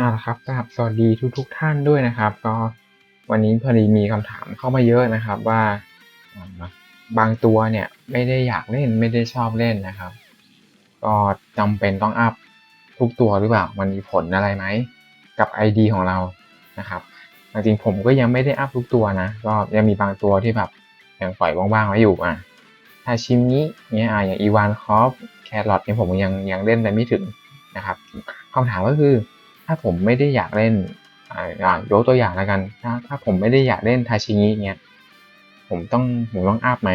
อ่าครับกราบสวัสดีทุกๆท่านด้วยนะครับ ก็วันนี้พอดีมีคำถามเข้ามาเยอะนะครับว่าบางตัวเนี่ยไม่ได้อยากเล่นไม่ได้ชอบเล่นนะครับ ก็จำเป็นต้องอัพทุกตัวหรือเปล่ามันมีผลอะไรไหมกับ ID ของเรานะครับจริงผมก็ยังไม่ได้อัพทุกตัวนะ ก็ยังมีบางตัวที่แบบยังปล่อยว่างๆไว้อยู่อะถ้าชิมนี้เนี่ยอะอย่างอีวานคอฟแครอทเนี่ยผมยังยังเล่นไปไม่ถึงนะครับคำถามก็คือ ถ้าผมไม่ได้อยากเล่นอ่ายกตัวอย่างแล้วกัน ถ้าถ้าผมไม่ได้อยากเล่นทาชิงิเนี่ยผมต้องผมต้องอัพไหม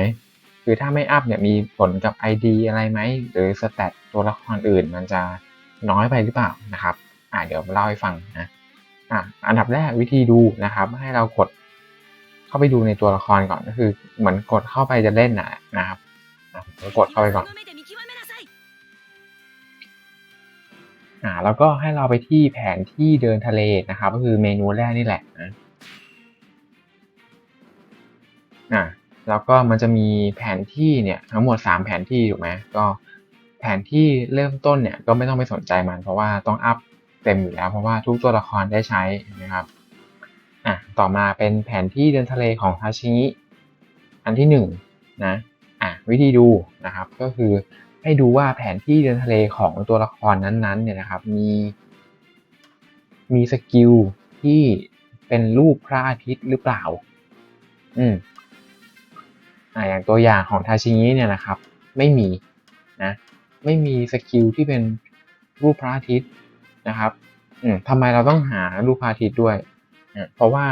คือถ้าไม่อัพเนี่ยมีผลกับ ID อะไรไหมหรือสแตทตัวละครอื่นมันจะน้อยไปหรือเปล่านะครับอ่าเดี๋ยวเล่าให้ฟังนะอะอันดับแรกวิธีดูนะครับ ให้เรากดเข้าไปดูในตัวละครก่อนก็คือ เหมือนกดเข้าไปจะเล่นนะนะครับกดเข้าไปก่อน อ่าแล้วก็ให้เราไปที่แผนที่เดินทะเลนะครับ ก็คือเมนูแรกนี่แหละนะอ่าแล้วก็มันจะมีแผนที่เนี่ยทั้งหมดสามแผนที่ถูกไหมก็แผนที่เริ่มต้นเนี่ยก็ไม่ต้องไปสนใจมัน เพราะว่าต้องอัพเต็มอยู่แล้ว เพราะว่าทุกตัวละครได้ใช้นะครับอะต่อมาเป็นแผนที่เดินทะเลของทาชิงิอันที่หนึ่งนะอะวิธีดูนะครับก็คือ ให้ดูว่าแผนที่เดินทะเลของตัวละครนั้นๆเนี่ยนะครับมีมีสกิลที่เป็นรูปพระอาทิตย์หรือเปล่า อืมอ่าอย่างตัวอย่างของทาชิงิเนี่ยนะครับ ไม่มีนะ ไม่มีสกิลที่เป็นรูปพระอาทิตย์นะครับ อืมทำไมเราต้องหารูปพระอาทิตย์ด้วยอะเพราะว่า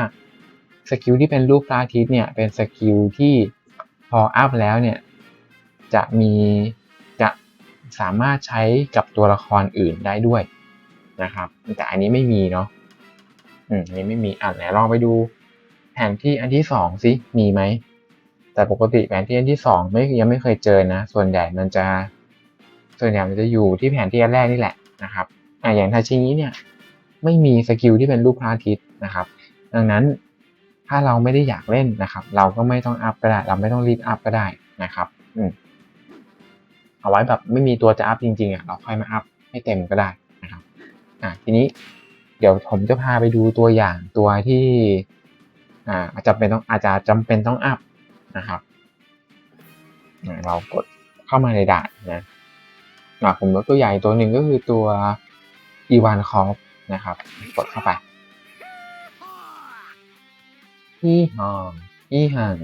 สกิลที่เป็นรูปพระอาทิตย์เนี่ย เป็นสกิลที่พออัพแล้วเนี่ย จะมี สามารถใช้กับตัวละครอื่นได้ด้วยนะครับ แต่อันนี้ไม่มีเนาะอืมอันนี้ไม่มีอะไหนลองไปดูแผนที่อันที่สองสิมีไหมแต่ปกติแผนที่อันที่สองไม่ยังไม่เคยเจอนะ ส่วนใหญ่มันจะ ส่วนใหญ่มันจะอยู่ที่แผนที่อันแรกนี่แหละนะครับอะอย่างทาชิงิเนี่ยไม่มีสกิลที่เป็นรูปพระอาทิตย์นะครับ ดังนั้นถ้าเราไม่ได้อยากเล่นนะครับ เราก็ไม่ต้องอัพก็ได้ เราไม่ต้องรีบอัพก็ได้นะครับ อืม เอาไว้แบบไม่มีตัวจะอัพจริงๆอะเราค่อยมาอัพให้เต็มก็ได้นะครับอะทีนี้เดี๋ยวผมจะพาไปดูตัวอย่างตัวที่อ่าอาจจะเป็นต้องอาจจะจำเป็นต้องอัพนะครับอะเรากดเข้ามาในด่านนะผมยกตัวอย่ตัวหนึ่งก็คือตัวอีวานคอฟนะครับ กดเข้าไปอีฮองอีฮัง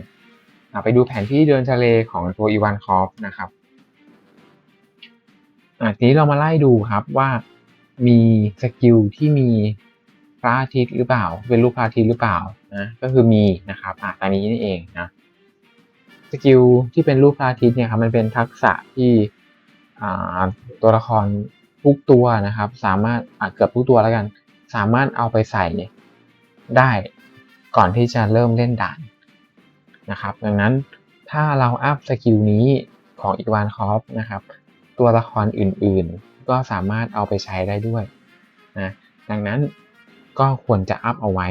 อะไปดูแผนที่เดินทะเลของตัวอีวานคอฟนะครับ อะทีนี้เรามาไล่ดูครับว่ามีสกิลที่มีพระอาทิตย์หรือเปล่า เป็นรูปพระอาทิตย์หรือเปล่านะก็คือมีนะครับอะอันนี้นี่เองนะสกิลที่เป็นรูปพระอาทิตย์เนี่ยครับมันเป็นทักษะที่อ่าตัวละครทุกตัวนะครับ สามารถอะเกือบทุกตัวแล้วกัน สามารถเอาไปใส่ได้ก่อนที่จะเริ่มเล่นด่านนะครับ ดังนั้นถ้าเราอัพสกิลนี้ของอีวานคอฟนะครับ ตัวละครอื่นๆ ก็สามารถเอาไปใช้ได้ด้วยนะดังนั้นก็ควรจะอัพเอาไว้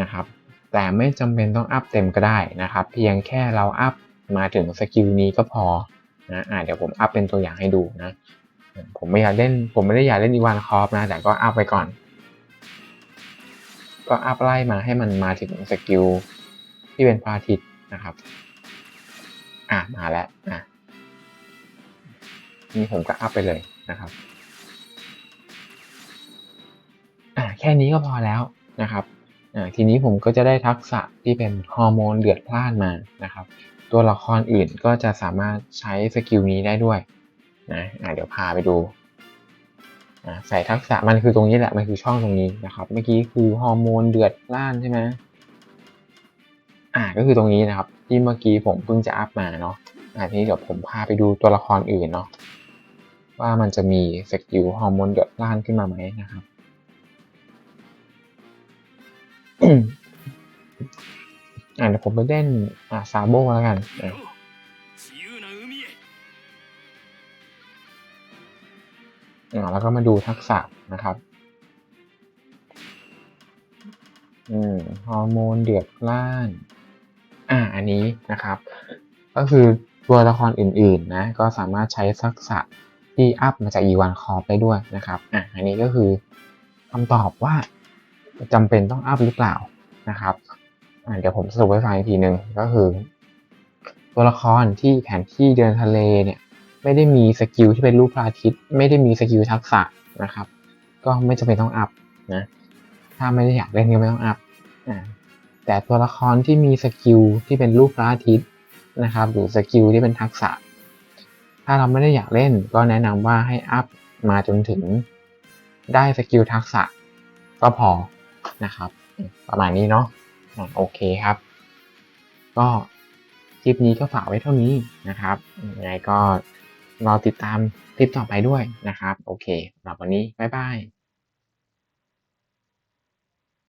นะครับ แต่ไม่จำเป็นต้องอัพเต็มก็ได้นะครับ เพียงแค่เราอัพมาถึงสกิลนี้ก็พอนะอ่าเดี๋ยวผมอัพเป็นตัวอย่างให้ดูนะผมไม่อยากเล่นผมไม่ได้อยากเล่นอีวานคอฟนะ แต่ก็อัพไปก่อน ก็อัพไล่มาให้มันมาถึงสกิลที่เป็นพระอาทิตย์นะครับ อะมาแล้วอะ นี่ผมก็อัพไปเลยนะครับอ่าแค่นี้ก็พอแล้วนะครับอ่าทีนี้ผมก็จะได้ทักษะที่เป็นฮอร์โมนเดือดพล่านมานะครับ ตัวละครอื่นก็จะสามารถใช้สกิลนี้ได้ด้วยนะอ่าเดี๋ยวพาไปดูอ่าใส่ทักษะมันคือตรงนี้แหละ มันคือช่องตรงนี้นะครับ เมื่อกี้คือฮอร์โมนเดือดพล่านใช่ไหมอ่าก็คือตรงนี้นะครับ ที่เมื่อกี้ผมเพิ่งจะอัพมาเนาะอ่าทีนี้เดี๋ยวผมพาไปดูตัวละครอื่นเนาะ ว่ามันจะมีเฟกยูฮอร์โมนหยดล่างขึ้นมาไหมนะครับ อ่าเดี๋ยวผมไปเล่นอ่าซาโบแล้วกันอ่าแล้วก็มาดูทักษะนะครับ อืมฮอร์โมนเดือดร้าน อ่า อันนี้นะครับ ก็คือตัวละครอื่นๆนะ ก็สามารถใช้ทักษะ ที่อัพมาจาก E1 Corp ได้ด้วยนะครับอะอันนี้ก็คือคำตอบว่าจำเป็นต้องอัพหรือเปล่านะครับอ่าเดี๋ยวผมสรุปให้ฟังอีกทีหนึ่งก็คือ ตัวละครที่แผนที่เดินทะเลเนี่ยไม่ได้มีสกิลที่เป็นรูปพระอาทิตย์ไม่ได้มีสกิลทักษะนะครับ ก็ไม่จำเป็นต้องอัพนะถ้าไม่ได้อยากเล่นก็ไม่ต้องอัพอ่าแต่ตัวละครที่มีสกิลที่เป็นรูปพระอาทิตย์นะครับ หรือสกิลที่เป็นทักษะ ถ้าเราไม่ได้อยากเล่นก็แนะนำว่าให้อัพมาจนถึงได้สกิลทักษะก็พอนะครับ ประมาณนี้เนาะอะโอเคครับ ก็คลิปนี้ก็ฝากไว้เท่านี้นะครับยังไงก็รอติดตามคลิปต่อไปด้วยนะครับ โอเคสำหรับวันนี้ บ๊ายบาย